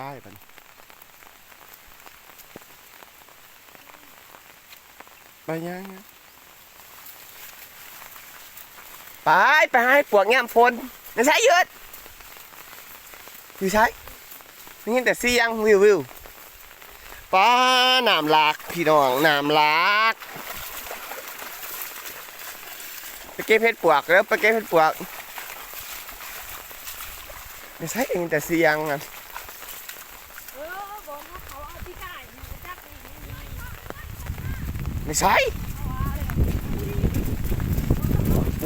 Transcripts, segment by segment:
้ายปันไปยังไปไปให้ปวกแง้มฝนไม่ใช่ยืดอยู่ใช่นี่ยินแต่เสียงวิววิวป้าน้ำหลากพี่น้องน้ำหลากไปเก็บเพชรปวกแล้วไปเก็บเพชรปวกไม่ใช่เองแต่เสียงอะ เออบอกว่าเขาเอาพี่ไก่มาจับนี่นี่ ไม่ใช่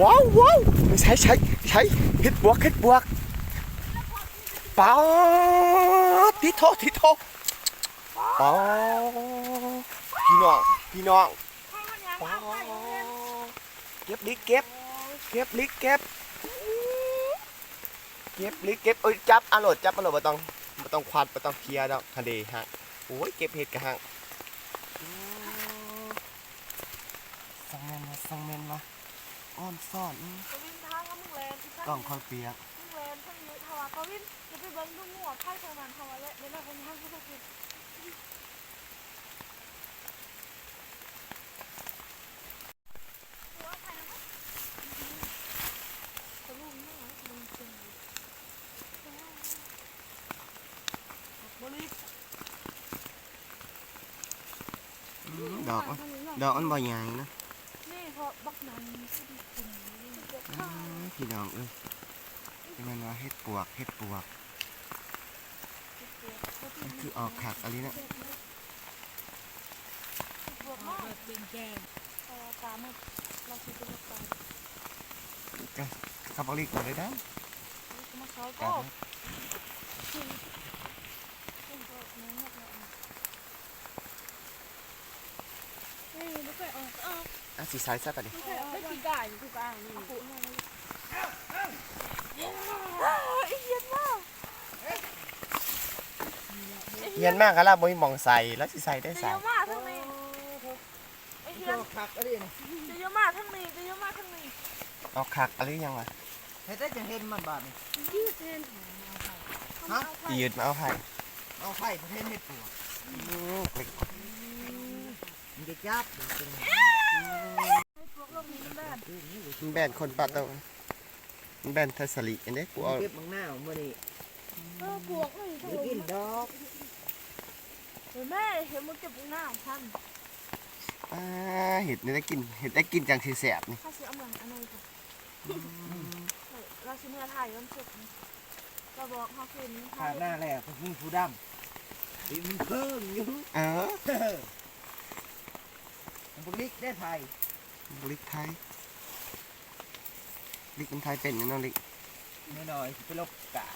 ว้าวว้าวไม่ใช่ใช่ใช่ฮ็ดบวกฮ็ดบวกป๊าดทิโททิโทป๊าพี่น้องพี่น้องให้มันยังป๊าเอาไปเก็บลิกเก็บเก็บลิกเก็บเก็บลิกเก็บเอ้ยจับอารมณ์จับอารมณ์บ่ต้องบ่ต้องควัดบ่ต้องเคลียร์ดอกคันเดฮะโอ้ยเก็บเห็ดกะฮะอืมสังแมนวะสังแมนวะ อ้อนซ่อนอืมกวินทางก็มึงแลนที่กล้องคอยเปียกมึงแลนทั้งยืดทวากวินจะไปเบิ้งดูงัวไพ่ทางนั้นทวาและเดี๋ยวเราคนทางก็จะกินบริอืมดอกมันดอกมันบ่ใหญ่นะนี่เพราะ บักนั้นสิดีคุณเดี๋ยวอืข้าวมพี่น้องเอ้ยนี่มันว่าเฮ็ดปวกเฮ็ดปวก มันคือออกขักอะไรนะบวกมากเป็นแกงพอตามมาเราซื้อเป็นไปก็ขับอลิกก่อนเลยนะมาเขาครัก็ บ นี่ไม่เคยออกออก อะ สีสายซะก่อนดิไม่เคยออกไม่กี่ก่ายอยู่กลางนี่ปุ๋ยมาเลยเย็นมากเย็นมากครับล่ะบ่มีหมองใส่แล้วสิใส่ได้จะใส่เยอะมากทั้งนี้ไอ้เย็นคักอะไรนี่จะเยอะมากทั้งนี้จะเยอะมากทั้งนี้ออกขักอะไรยังวะเฮ็ดได้จะเห็นมันบาดนี่ยืดเส้นฮะอียืดมาเอาไผ่เอาไผ่ประเทศเฮ็ดปวกอืมเล็กมันจะจับเดี๋ยวเป็นพวกลงนี้ มันแบบมันแบนคนปะตรงมันแบนทัศลิอันนี้กูเอาเก็บมังหน้าของมื้อนี้เออปวกนี่ทั้งจะกินดอกแม่เห็นมันเก็บหน้าของท่านอ่าเห็ดนี่ได้กินเห็ดได้กินจังสิแสบนี่ข้าซื้อเอาเหมือนอันนี้ค่ะเราซื้อเนื้อไทยวันศุกร์เราบอกเขาคืนขาดหน้าแล้วก็มีผู้ดำตีมันเพิ่งอยู่เออมัน บ่ลิกได้ไทยลิกไทยลิกมันไทยเป็นนี่เนาะลิกน้อยๆสิไปลบกะ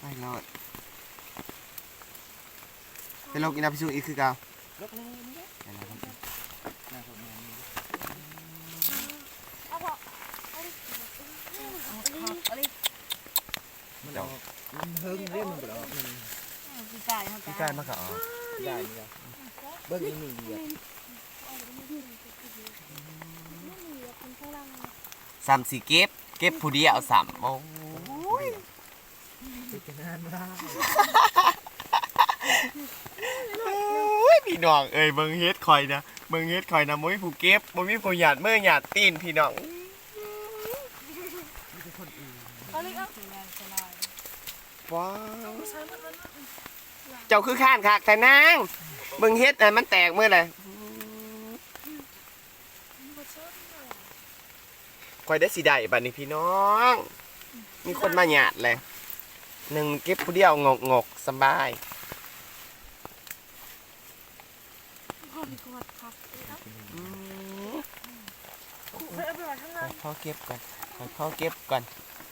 ไม่รอดเป็นโรคอินาพิซูอีกคือเก่าลบนึงนี่เดี๋ยวนะครับหน้าผมนี่เอาพอเอาดิอะไรมันออกมันเฮิงเรียมันบ่ออกมันพี่ไก่เขาพี่กายมากกะอ๋อได้นี่ล่ะ เบิ่งนี่เหยียบไม่มีคนข้างล่างสามสี่เก็บ เก็บผู้เดียวสามโอ้ยเป็นจะนานมากโอ้ยพี่น้องเอ้ยเบิ่งเฮ็ดคอยนะเบิ่งเฮ็ดคอยนะบ่มีผู้เก็บบ่มีผู้หยาดมือหยาดตีนพี่น้องเขาเรียกเอาว้าวใช้มันมัน เจ้าคือข้านคักแต่นางเบิ่งเฮ็ดอันมันแตกมื้อใดมันชอบเลยคอยได้สิได้บัดนี้พี่น้อง มีคนมาหยาดเลยหนึ่งเก็บผู้เดียวงกงกๆสบายพ่อมีกอดครับอืมเฮ้ยเอาไปไว้ข้างขล่าองพ่อเก็บก่อนขอพ่อเก็บก่อน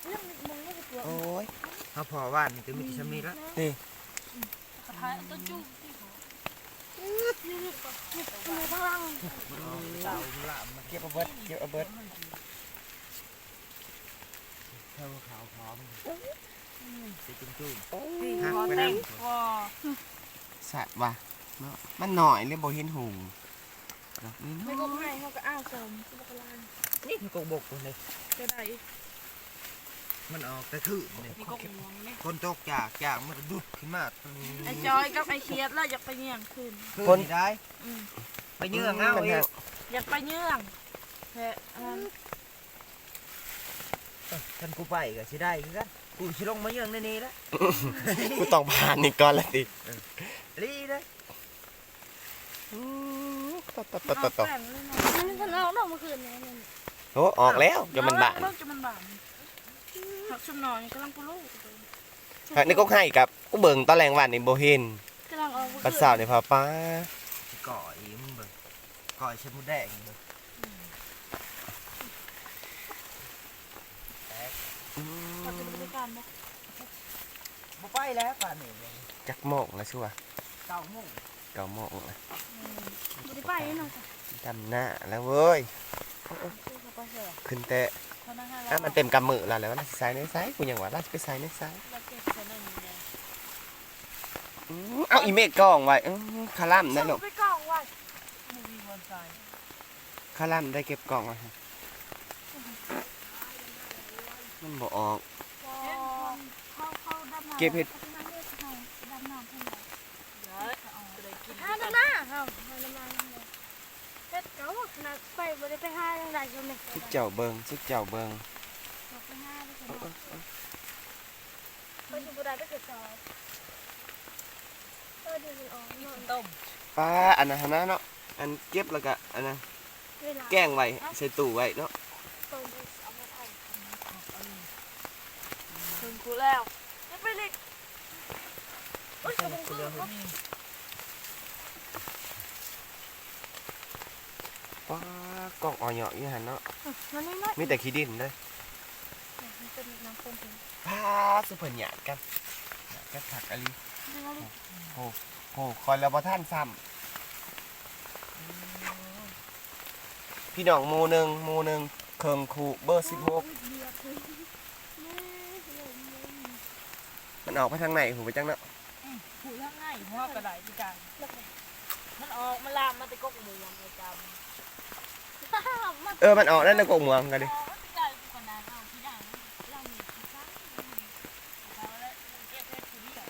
เรื่องมึงไม่จะตัวโอ้ยเฮาพอว่านนี่ก็มีชำนี้ละนี่กระ ทายต้นจุ๊บนี่ทำไมข้างล่างเต่าละมันเก็บเอาเบิดเก็บเอาเบิดเท่าขาวพร้อมสิจุ้มโอ้ยหักไปนั่งสัตว์ว่ะเนาะมันหน่อยเลยบ่เห็นหุงไม่ก็ให้เขาก็อ้าวสมสุภาพลานนี่มันก็บกคนเลยจะได้ มันออกแต่ถือนี่นี่กกม่วงนี่คนตกจากจากมันดุดขึ้นมาไอ้จอยกับไอ้เคียดแล้วอยากไปเยื่องคืนคนได้อืมไปเยื่องเอาเองอยากไปเยื่องแต่อันนั้นฉันกูไปก็สิได้คือกันกูสิลงมาเยื่องในนี้แล้วกูต้องผ่านนี่ก่อนละสิลีได้อืมต่อต่อต่อต่อต่อเอาแป้งเลยนะมันฉันเอาดอกเมื่อคืนเนี่ยมันโอ้ออกแล้วเดี๋ยวมันบาน เลิกจะมันบาน ผักชุมหนอยกำลังปลูกฮะนี่ก็ให้กับกูเบิ่งตอนแรงวันนี่บ่เห็นกำลังออกเมื่อปัสคืนสาวนี่พอป้าก่ออีมเบิ่งก่อชฟมูแดงเบิ่งเราจะบริการบ่บ่ไปแล้วป่านนี้จักโมงแล้วชัวเก้าโมงเก้าโมงแล้วบริไปนี่น้องจ้ะดำหน้าแล้วเว้ยซื้อเข้าไปเถอะ ขึ้นแต่พนักงานอะมันเต็มกำมือแล้วแล้วว่าน่าสิใส่ในไซส์กูยังว่าน่าจะไปใส่ในไซส์เราเก็บใส่นั่นนี่เลยอืมเอาอีเมฆกล้องไว้อืมคาร่ำได้หรอกไปกล่องไว้มูวีบอนไซคาร่ำได้เก็บกล่องไว้มันบ่ออกเขาเขาดำน้ำเก็บเห็ดดำน้ำเท่าไหร่เดี๋ยวเอาไปเลยกินห้าดำน้ำเขาห้าดำน้ำเท่าไหร่เฮ็ดเก๋า ขนาดไปบริไปห้าจังไดก็ไม่สุดเจ้าเบิงสุดเจ้าเบิงไปห้าได้ก็ไปอยู่บ่ได้ไปเกิดต่อเออเดี๋ยวมันออกเนาะต้มป้าอันนั้นหั้นนะเนาะอันเก็บแล้วก็อันนั้นเวลาแกล้งไว้ใส่ตู้ไว้เนาะต้มเอามาทถึงกูแล้วจะไปเลยำโอ้ยกระบงคือเขา ป้ากล่องอ่อยเหยาะอยู่หันเนาะมันน้อยมีแต่ขี้ดินเลยๆมันเป็นน้ำข้นถึงป้าสุพรรณหยาดกันหยาดกันขักอะไรเรื่องอะไรโอ้โหคอยแล้วบ่ท่านซ้ำพี่น้องหมูหนึ่งหมูหนึ่งเคิงคูเบอร์สิบหกเดือดเลยนี่เลยนี่มันออกไปทางไหนหูไปจังเนาะผูกยังไงหัวกระไดพี่การมันออกมันลามมาตะกกหมูประจำมัน เออมันออกนั่นในกกเมืองกันดิอ๋อพี่การกูคนนั้นเอาพี่ด่างเรามีพี่การเราแล้วเก็บเพชรผู้เดียว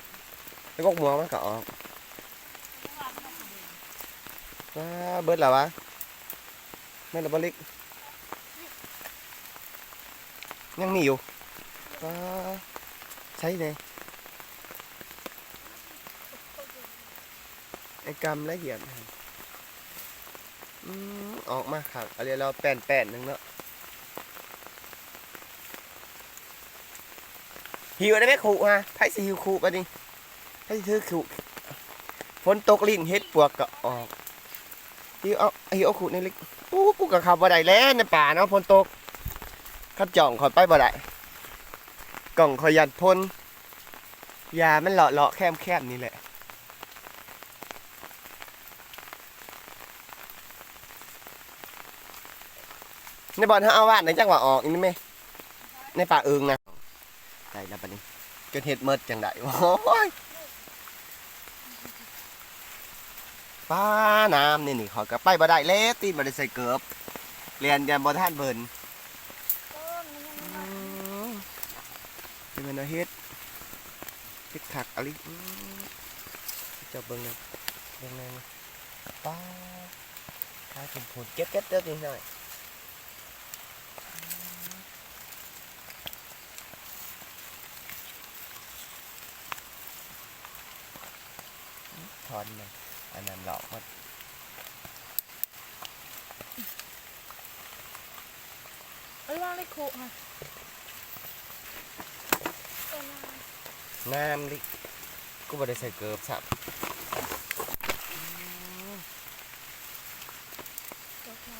ในกกเมืองมันก็ออกวางนอกกระเบนป้าเบิดแล้ววะแม่นระบลิกยังมีอยู่ป้าใช่เลยไอ้กำละเอียดอืม ออกมาครับอะไรเราแป้นแป้นหนึ่งเนาะหิวได้ไหมขู่ฮะไผสิหิวขู่ปะนี่ไผสิถือขู่ฝนตกลิ้นเฮ็ดปวกก็ออกหิวเอาหิวเอาขู่ในลิกอู้กูกับเขาบ่ได้แล้วในป่าเนาะฝนตกขับจ่องขอยไปบ่ได้กล่องขอยยัดพ่นยามันเลาะเลาะแคมแคมนี่แหละ ในบอลถ้าเอาวาดในจังหวะออกนี่ไหมในป่าเอิงนะได้แล้วปะนี้จนเห็ดเมิดจังไดโอ้ยป้าน้ำนี่นี่ขอกลับไปบ่ได้เลยตีบ่ได้ใส่เกือบเรียนกันบ่ท่านเบิ่นต้นเป็นมันเอาเฮ็ดเฮ็ดถักอะไรอืมเจะเบิ่งนะเบิ่งแน่นะป้าข้าชมพูเก็บเก็บเด้อนิดหน่อย ทอนเลยอันนั้นหลอกมันเอ้ยวางเลยคุค่ะต้นน้ำลิกูบ่ได้ใส่เกือบสับ ดอกไม้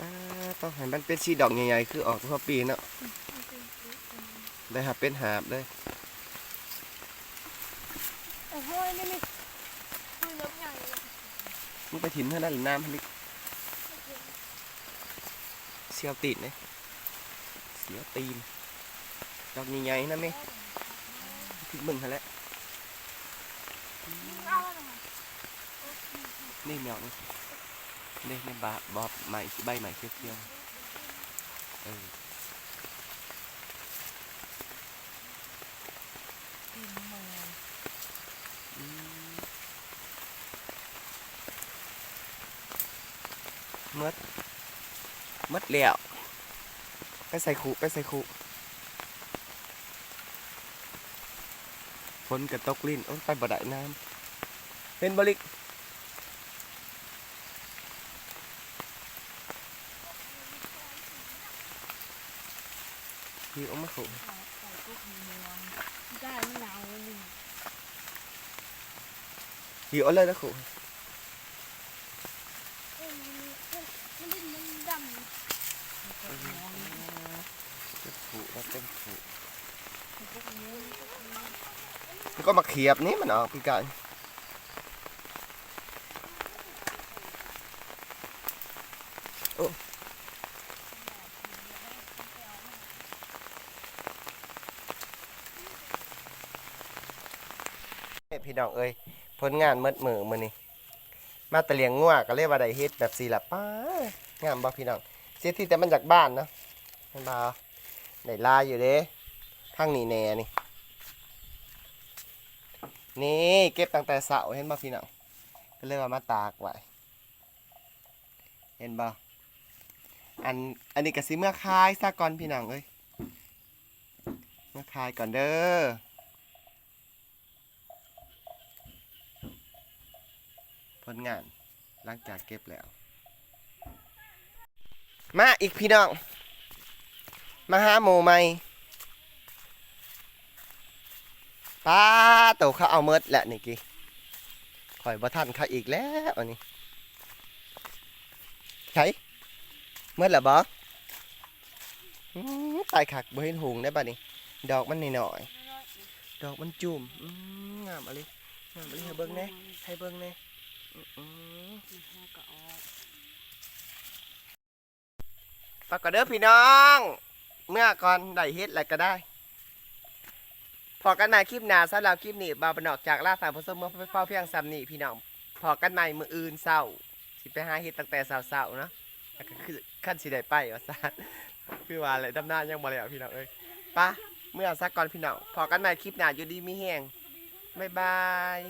อ่าต้อง ให้มันเป็นสีดอกใหญ่ๆคือออกทั่วปีเนาะมันเป็นสีต้นได้ครับเป็นหาบเลยโอ้โหนี่นี่คือเล็บใหญ่เลยมึงไปถิ่มเท่านั้นแหละน้ำลิเสียวตีนเลยเสียวตีนดอกใหญ่ๆนะแม่ทิ้งมึงหั่นแหละเอาแล้วนะพนี่แมวนี่นี่นี่บาบอบใหม่ใบใหม่เขียวๆ เออกินมูอืมหมดหมดแล้วไปใส่ขูไปใส่ขูฝนกระตกลิ้นโอ้ยไปบ่ได้น้ำเป็นบริก พี่เอามาขู่เอาใส่กุ๊กหมูได้มันหนาวเลยนี่พี่เอาเลยนะขู่เอ้ยมันมันดินมันดำกุ๊กหมูเป็นขู่แล้วเป็นขู่กุ๊กหมูมันก็มาเขียบนี่มันออกพี่กายโอ้เฮ้ย พี่น้องเอ้ยผลงานเมดมือมือนี่มาตะเลียงงัวก็เรียกว่าไดเฮ็ดแบบสี่ละป้างามบ่พี่น้องเสียที่แต่มันจากบ้านเนาะเห็นบ่ได้ลาอยู่เด้ทางนี้แน่นี่นี่เก็บตั้งแต่เสาเห็นบ่พี่น้องก็เลยกว่ามาตากไว้เห็นบ่อันอันนี้ก็สิเมื่อคายซะก่อนพี่น้องเอ้ยเมื่อคายก่อนเด้อ ผลงานหลังจากเก็บแล้ว มาอีกพี่น้อง มาหาหมูใหม่ป้าโตเขาเอาเมดแหละนี่กี่ข่อยบ่ทันเขาอีกแล้วอันนี้ใช่เมิดละบ่อื้อตายคักบ่เห็นหุงได้ป่ะนี่ดอกมันน้อยๆดอกมันจุ่มงามอะไรงามอะไรให้เบิ่งแน่ให้เบิ่งแน่ อื้ออื้อฝากก่อนเด้อพี่น้อง เมื่อก่อนได้เฮ็ดอะไรก็ได้ พอกันใหม่คลิปหน้าสำหรับคลิปนี้บาวบนออกจากล่าสารผสมเมื่อเฝ้าเพียงซ้ำนี่พี่น้อง พอกันใหม่มืออื่นเศร้า สิไปหาเฮ็ดตั้งแต่เศร้าๆเนาะแล้วก็คือขั้นสิได้ไปว่าซะคือว่าอะไรดำหน้ายังบ่แล้วพี่น้องเอ้ยปะเมื่อสักก่อนพี่น้องพอกันใหม่คลิปหน้าอยู่ดีมีแห้งบ๊ายบาย